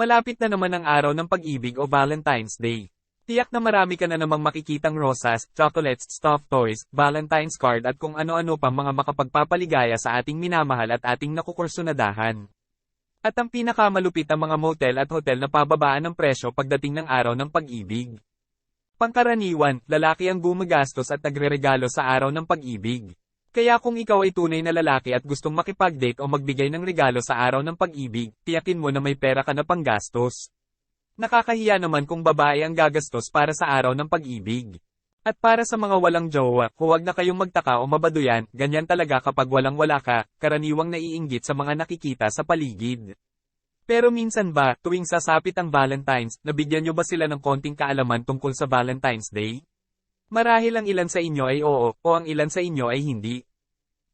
Malapit na naman ang araw ng pag-ibig o Valentine's Day. Tiyak na marami ka na namang makikitang rosas, chocolates, stuffed toys, Valentine's card at kung ano-ano pang mga makapagpapaligaya sa ating minamahal at ating nakukursunadahan. At ang pinakamalupit ang mga motel at hotel na pababaan ng presyo pagdating ng araw ng pag-ibig. Pangkaraniwan, lalaki ang gumagastos at nagreregalo sa araw ng pag-ibig. Kaya kung ikaw ay tunay na lalaki at gustong makipag-date o magbigay ng regalo sa araw ng pag-ibig, tiyakin mo na may pera ka na panggastos. Nakakahiya naman kung babae ang gagastos para sa araw ng pag-ibig. At para sa mga walang jowa, huwag na kayong magtaka o mabaduyan, ganyan talaga kapag walang-wala ka, karaniwang naiinggit sa mga nakikita sa paligid. Pero minsan ba, tuwing sasapit ang Valentine's, nabigyan nyo ba sila ng konting kaalaman tungkol sa Valentine's Day? Marahil ang ilan sa inyo ay oo, o ang ilan sa inyo ay hindi.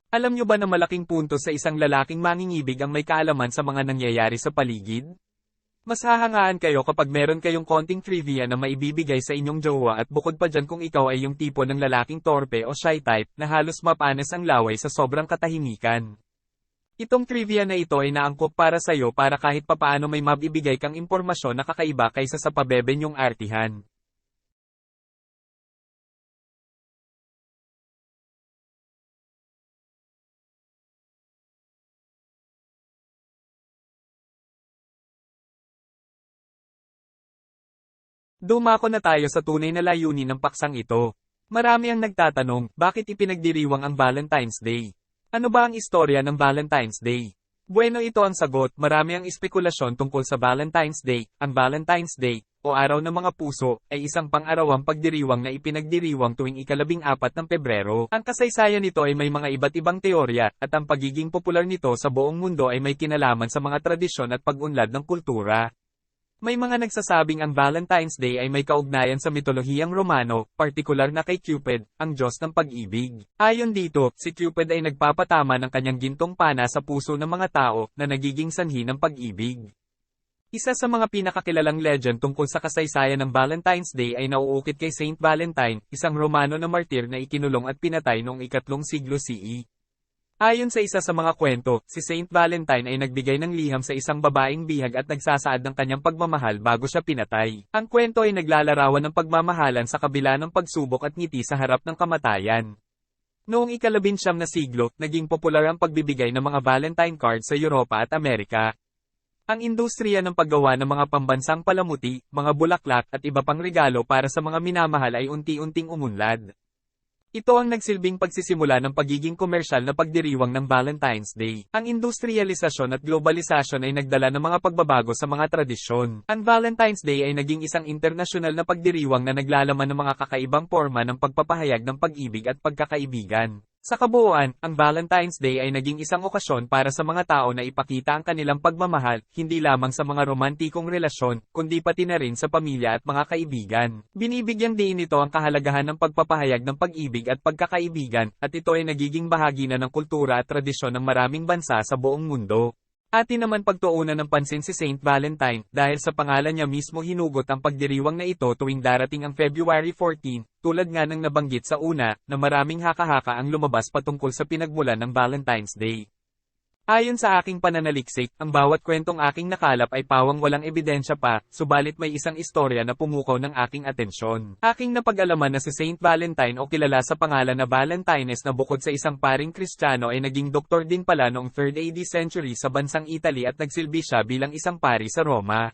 Alam nyo ba na malaking punto sa isang lalaking mangingibig ang may kaalaman sa mga nangyayari sa paligid? Mas hahangaan kayo kapag meron kayong konting trivia na maibibigay sa inyong jowa at bukod pa dyan kung ikaw ay yung tipo ng lalaking torpe o shy type na halos mapanas ang laway sa sobrang katahimikan. Itong trivia na ito ay naangkop para sa'yo para kahit papaano may mabibigay kang impormasyon na kakaiba kaysa sa pabebe niyong artihan. Dumako na tayo sa tunay na layunin ng paksang ito. Marami ang nagtatanong, bakit ipinagdiriwang ang Valentine's Day? Ano ba ang istorya ng Valentine's Day? Bueno ito ang sagot, marami ang espekulasyon tungkol sa Valentine's Day. Ang Valentine's Day, o Araw ng Mga Puso, ay isang pang-arawang pagdiriwang na ipinagdiriwang tuwing ikalabing apat ng Pebrero. Ang kasaysayan nito ay may mga iba't ibang teorya, at ang pagiging popular nito sa buong mundo ay may kinalaman sa mga tradisyon at pag-unlad ng kultura. May mga nagsasabing ang Valentine's Day ay may kaugnayan sa mitolohiyang Romano, partikular na kay Cupid, ang Diyos ng pag-ibig. Ayon dito, si Cupid ay nagpapatama ng kanyang gintong pana sa puso ng mga tao, na nagiging sanhi ng pag-ibig. Isa sa mga pinakakilalang legend tungkol sa kasaysayan ng Valentine's Day ay nauukit kay Saint Valentine, isang Romano na martir na ikinulong at pinatay noong ikatlong siglo CE. Ayon sa isa sa mga kwento, si Saint Valentine ay nagbigay ng liham sa isang babaeng bihag at nagsasaad ng kanyang pagmamahal bago siya pinatay. Ang kwento ay naglalarawan ng pagmamahalan sa kabila ng pagsubok at ngiti sa harap ng kamatayan. Noong ikalabinsyam na siglo, naging popular ang pagbibigay ng mga Valentine cards sa Europa at Amerika. Ang industriya ng paggawa ng mga pambansang palamuti, mga bulaklak at iba pang regalo para sa mga minamahal ay unti-unting umunlad. Ito ang nagsilbing pagsisimula ng pagiging komersyal na pagdiriwang ng Valentine's Day. Ang industrialisasyon at globalisasyon ay nagdala ng mga pagbabago sa mga tradisyon. Ang Valentine's Day ay naging isang internasyonal na pagdiriwang na naglalaman ng mga kakaibang forma ng pagpapahayag ng pag-ibig at pagkakaibigan. Sa kabuuan, ang Valentine's Day ay naging isang okasyon para sa mga tao na ipakita ang kanilang pagmamahal, hindi lamang sa mga romantikong relasyon, kundi pati na rin sa pamilya at mga kaibigan. Binibigyang din nito ang kahalagahan ng pagpapahayag ng pag-ibig at pagkakaibigan, at ito ay nagiging bahagi na ng kultura at tradisyon ng maraming bansa sa buong mundo. Atin naman pagtuunan ng pansin si Saint Valentine, dahil sa pangalan niya mismo hinugot ang pagdiriwang na ito tuwing darating ang February 14, tulad nga ng nabanggit sa una, na maraming haka-haka ang lumabas patungkol sa pinagmulan ng Valentine's Day. Ayon sa aking pananaliksik, ang bawat kwentong aking nakalap ay pawang walang ebidensya pa, subalit may isang istorya na pumukaw ng aking atensyon. Aking napag-alaman na si Saint Valentine o kilala sa pangalan na Valentines na bukod sa isang paring kristyano ay naging doktor din pala noong 3rd AD century sa bansang Italy at nagsilbi siya bilang isang pari sa Roma.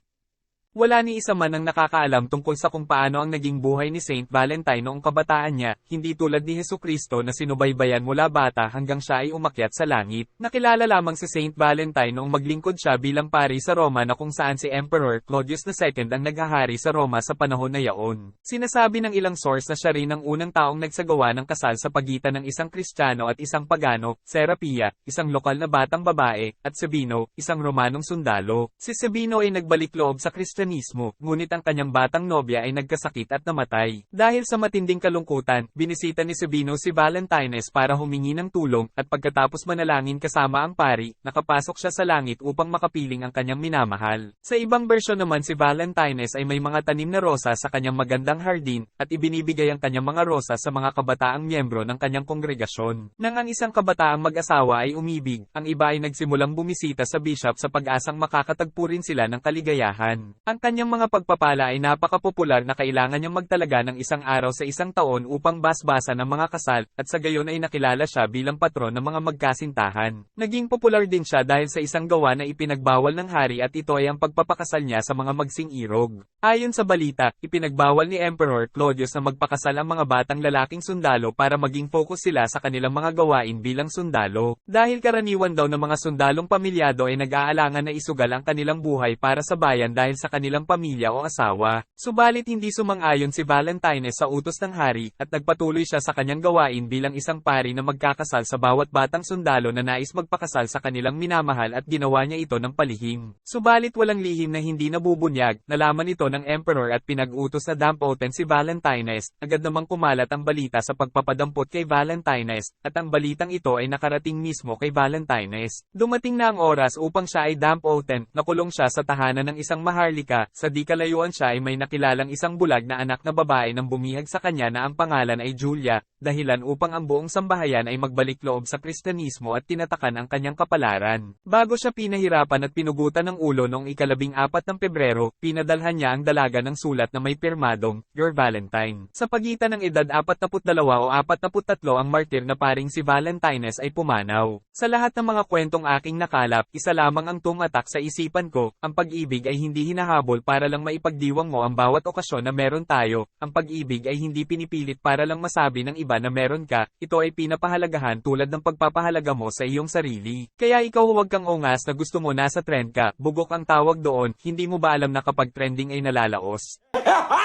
Wala ni isa man ang nakakaalam tungkol sa kung paano ang naging buhay ni Saint Valentine noong kabataan niya, hindi tulad ni Heso Kristo na sinubaybayan mula bata hanggang siya ay umakyat sa langit. Nakilala lamang si Saint Valentine noong maglingkod siya bilang pari sa Roma na kung saan si Emperor Claudius II ang naghahari sa Roma sa panahon na yaon. Sinasabi ng ilang source na siya rin ang unang taong nagsagawa ng kasal sa pagitan ng isang Kristiyano at isang Pagano, Serapia, isang lokal na batang babae, at Sabino, isang Romanong sundalo. Si Sabino ay nagbalik loob sa Kristiyano Kristyanismo, ngunit ang kanyang batang nobya ay nagkasakit at namatay. Dahil sa matinding kalungkutan, binisita ni Sabino si Valentines para humingi ng tulong, at pagkatapos manalangin kasama ang pari, nakapasok siya sa langit upang makapiling ang kanyang minamahal. Sa ibang bersyon naman si Valentines ay may mga tanim na rosa sa kanyang magandang hardin, at ibinibigay ang kanyang mga rosa sa mga kabataang miyembro ng kanyang kongregasyon. Nang ang isang kabataang mag-asawa ay umibig, ang iba ay nagsimulang bumisita sa bishop sa pag-asang makakatagpo rin sila ng kaligayahan. Kanyang mga pagpapala ay napakapopular na kailangan niyang magtalaga ng isang araw sa isang taon upang basbasa ng mga kasal, at sa gayon ay nakilala siya bilang patron ng mga magkasintahan. Naging popular din siya dahil sa isang gawa na ipinagbawal ng hari at ito ay ang pagpapakasal niya sa mga magsing irog. Ayon sa balita, ipinagbawal ni Emperor Claudius na magpakasal ang mga batang lalaking sundalo para maging focus sila sa kanilang mga gawain bilang sundalo. Dahil karaniwan daw ng mga sundalong pamilyado ay nag-aalangan na isugal ang kanilang buhay para sa bayan dahil sa kanilang pamilya o asawa. Subalit hindi sumang-ayon si Valentines sa utos ng hari, at nagpatuloy siya sa kanyang gawain bilang isang pari na magkakasal sa bawat batang sundalo na nais magpakasal sa kanilang minamahal at ginawa niya ito ng palihim. Subalit walang lihim na hindi nabubunyag, nalaman ito ng emperor at pinag-utos na dampoten si Valentines, agad namang kumalat ang balita sa pagpapadampot kay Valentines, at ang balitang ito ay nakarating mismo kay Valentines. Dumating na ang oras upang siya ay dampoten, nakulong siya sa tahanan ng isang maharlika, sa di kalayuan siya ay may nakilalang isang bulag na anak na babae nang bumihag sa kanya na ang pangalan ay Julia, dahilan upang ang buong sambahayan ay magbalik loob sa Kristyanismo at tinatakan ang kanyang kapalaran. Bago siya pinahirapan at pinugutan ng ulo noong ikalabing apat ng Pebrero, pinadalhan niya ang dalaga ng sulat na may pirmadong, Your Valentine. Sa pagitan ng edad 42 o 43 ang martir na paring si Valentines ay pumanaw. Sa lahat ng mga kwentong aking nakalap, isa lamang ang tumatak sa isipan ko, ang pag-ibig ay hindi hinahabol para lang maipagdiwang mo ang bawat okasyon na meron tayo, ang pag-ibig ay hindi pinipilit para lang masabi ng iba na meron ka, ito ay pinapahalagahan tulad ng pagpapahalaga mo sa iyong sarili. Kaya ikaw huwag kang ungas na gusto mo nasa trend ka, bugok ang tawag doon, hindi mo ba alam na kapag trending ay nalalaos?